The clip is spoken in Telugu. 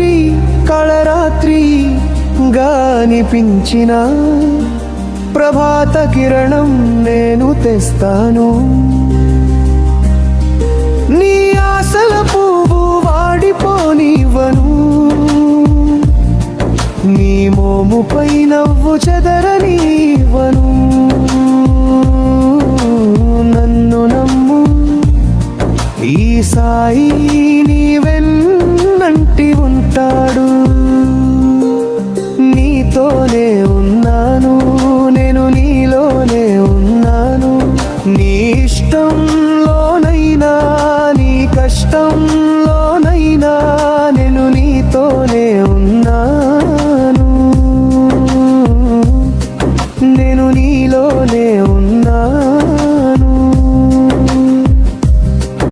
రాత్రి కళరాత్రి గానిపించిన ప్రభాత కిరణం నేను తెస్తాను. నీ ఆశల పువ్వు వాడిపోనివ్వను. నీ మోముపై నవ్వు చెదరనివ్వను. నన్ను నమ్ము ఈ సాయి కష్టంలోనైనా నీ కష్టంలోనైనా నేను నీతోనే ఉన్నాను. నేను నీలోనే ఉన్నా